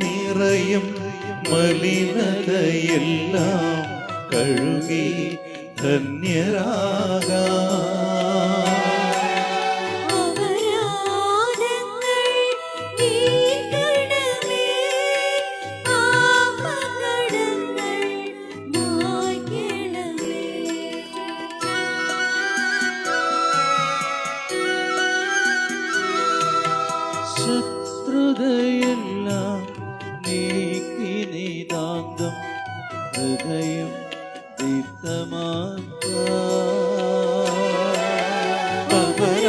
നിറയും മലിനതയെല്ലാം കഴുകി ധന്യരാകാം. അപരാധങ്ങൾ ശത്രുതയെല്ലാം നീക്കി നിതാന്തം ഹൃദയം അപരാധങ്ങൾ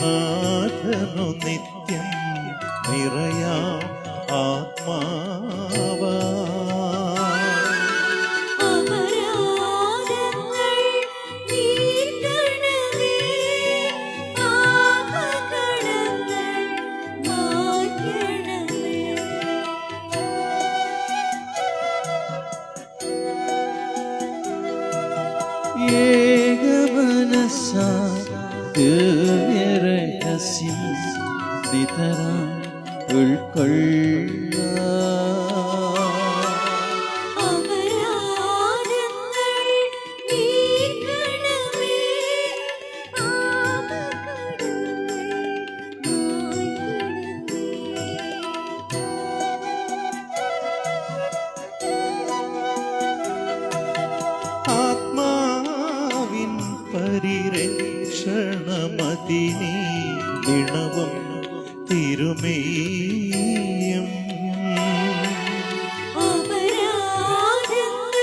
നാഥനു നിത്യം നിറയാം ആത്മാവ. ഏകമനസാ ഉൾക്കൊള്ള. പരിരക്ഷണമതിനി ഇണവും തിരുമേയും. അപരാധങ്ങൾ